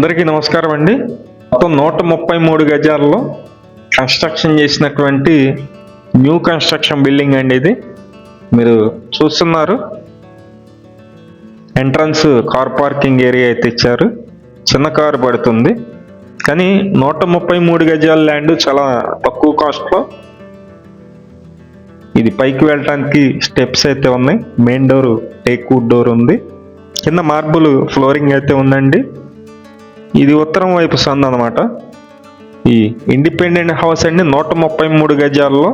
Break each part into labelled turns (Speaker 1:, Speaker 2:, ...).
Speaker 1: అందరికీ నమస్కారం అండి. మొత్తం నూట ముప్పై మూడు గజాల్లో కన్స్ట్రక్షన్ చేసినటువంటి న్యూ కన్స్ట్రక్షన్ బిల్డింగ్ అండి ఇది. మీరు చూస్తున్నారు. ఎంట్రన్స్ కార్ పార్కింగ్ ఏరియా అయితే ఇచ్చారు. చిన్న కారు పడుతుంది. కానీ నూట ముప్పై మూడు గజాల ల్యాండ్ చాలా తక్కువ కాస్ట్లో ఇది పైకి వెళ్ళటానికి స్టెప్స్ అయితే ఉన్నాయి. Main door teak wood door ఉంది. కింద మార్బుల్ ఫ్లోరింగ్ అయితే ఉందండి. ఇది ఉత్తరం వైపు సందు అనమాట ఈ ఇండిపెండెంట్ హౌస్ అండి నూట ముప్పై మూడు గజాల్లో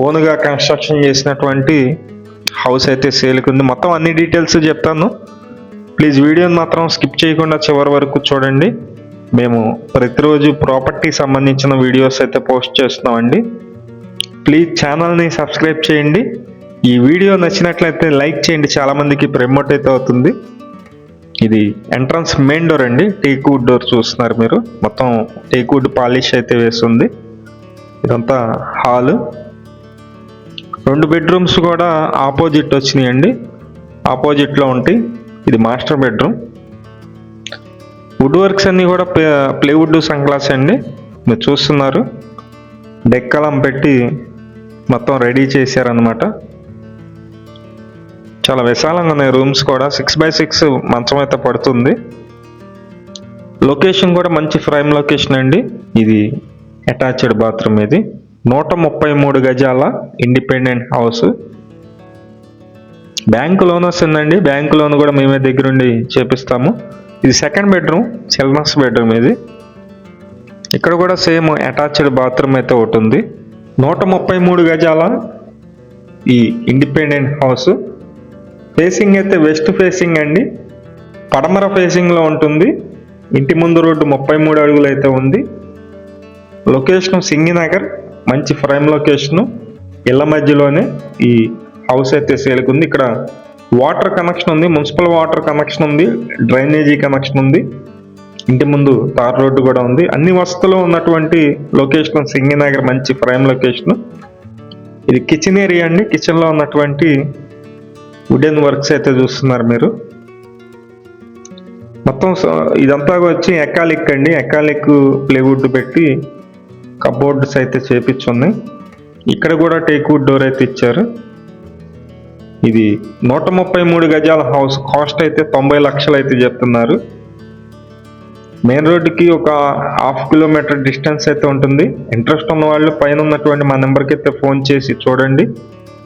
Speaker 1: ఓన్గా కన్స్ట్రక్షన్ చేసినటువంటి హౌస్ అయితే సేల్కి ఉంది మొత్తం అన్ని డీటెయిల్స్ చెప్తాను. ప్లీజ్ వీడియోని మాత్రం స్కిప్ చేయకుండా చివరి వరకు చూడండి. మేము ప్రతిరోజు ప్రాపర్టీ సంబంధించిన వీడియోస్ అయితే పోస్ట్ చేస్తున్నామండి. ప్లీజ్ ఛానల్ని సబ్స్క్రైబ్ చేయండి. ఈ వీడియో నచ్చినట్లయితే లైక్ చేయండి. చాలామందికి ప్రమోట్ అయితే అవుతుంది. ఇది ఎంట్రన్స్ మెయిన్ డోర్ అండి. టేక్ వుడ్ డోర్ చూస్తున్నారు మీరు. మొత్తం టేక్ వుడ్ పాలిష్ అయితే వేస్తుంది ఇదంతా హాల్. రెండు బెడ్రూమ్స్ కూడా ఆపోజిట్ వచ్చినాయండి. ఆపోజిట్లో ఉంటాయి. ఇది మాస్టర్ బెడ్రూమ్. వుడ్ వర్క్స్ అన్నీ కూడా ప్లేవుడ్ సంగ్లాస్ అండి. మీరు చూస్తున్నారు. డెక్కలం పెట్టి మొత్తం రెడీ చేశారనమాట చాలా విశాలంగా ఉన్నాయి రూమ్స్ కూడా. సిక్స్ బై సిక్స్ మంచం అయితే పడుతుంది. లొకేషన్ కూడా మంచి ప్రైమ్ లొకేషన్ అండి. ఇది అటాచ్డ్ బాత్రూమ్ ఇది. నూట ముప్పై మూడు గజాల ఇండిపెండెంట్ హౌస్ బ్యాంక్ లోన్ వస్తుందండి. బ్యాంక్ లోన్ కూడా మేమే దగ్గరుండి చేపిస్తాము. ఇది సెకండ్ బెడ్రూమ్ చిల్డ్రన్స్ బెడ్రూమ్ ఇది. ఇక్కడ కూడా సేమ్ అటాచ్డ్ బాత్రూమ్ అయితే ఒకటి ఉంది. నూట ముప్పై మూడు గజాల ఈ ఇండిపెండెంట్ హౌస్ ఫేసింగ్ అయితే వెస్ట్ ఫేసింగ్ అండి. పడమర ఫేసింగ్లో ఉంటుంది. ఇంటి ముందు రోడ్డు ముప్పై మూడు అడుగులు అయితే ఉంది. లొకేషన్ సింగినగర్ మంచి ఫ్రైమ్ లొకేషను ఇళ్ళ మధ్యలోనే ఈ హౌస్ అయితే సేల్కి ఉంది ఇక్కడ వాటర్ కనెక్షన్ ఉంది. మున్సిపల్ వాటర్ కనెక్షన్ ఉంది. డ్రైనేజీ కనెక్షన్ ఉంది. ఇంటి ముందు తార్ రోడ్డు కూడా ఉంది. అన్ని వసతులు ఉన్నటువంటి లొకేషన్ సింగినగర్ మంచి ఫ్రైమ్ లొకేషన్ ఇది కిచెన్ ఏరియా అండి. కిచెన్లో ఉన్నటువంటి వుడెన్ వర్క్స్ అయితే చూస్తున్నారు మీరు. మొత్తం ఇదంతా వచ్చి ఎకాలిక్ అండి. ఎకాలిక్ ప్లేవుడ్ పెట్టి కబోర్డ్స్ అయితే చేపించున్నాయి ఇక్కడ కూడా టేక్వుడ్ డోర్ అయితే ఇచ్చారు. ఇది నూట ముప్పై మూడు గజాల హౌస్ కాస్ట్ అయితే తొంభై లక్షలు అయితే చెప్తున్నారు. మెయిన్ రోడ్డుకి ఒక హాఫ్ కిలోమీటర్ డిస్టెన్స్ అయితే ఉంటుంది. ఇంట్రెస్ట్ ఉన్న వాళ్ళు పైన ఉన్నటువంటి మా నెంబర్కి అయితే ఫోన్ చేసి చూడండి.